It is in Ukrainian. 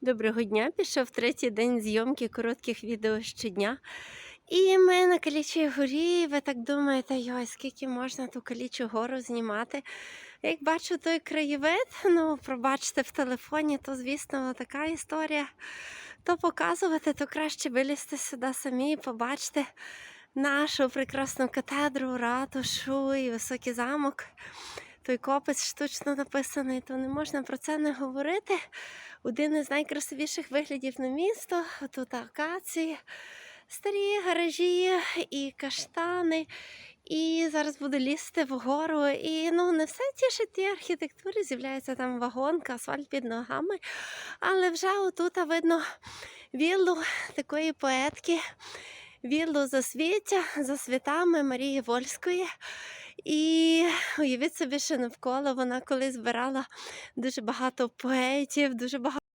Доброго дня! Пішов третій день зйомки коротких відео щодня. І ми на Калічій горі. Ви так думаєте, йой, скільки можна ту Калічу гору знімати? Як бачу той краєвид, ну пробачте в телефоні, то звісно така історія. То показувати, то краще вилізти сюди самі і побачити нашу прекрасну катедру, ратушу і високий замок. Той копець штучно написаний, то не можна про це не говорити. Один із найкрасивіших виглядів на місто. Тут акації, старі гаражі і каштани. І зараз буду лізти вгору. І ну не все тішить тій архітектурі. З'являється там вагонка, асфальт під ногами. Але вже отут видно віллу такої поетки, віллу засвіття за святами Марії Вольської. І уявіть собі, що навколо вона колись збирала дуже багато поетів, дуже багато.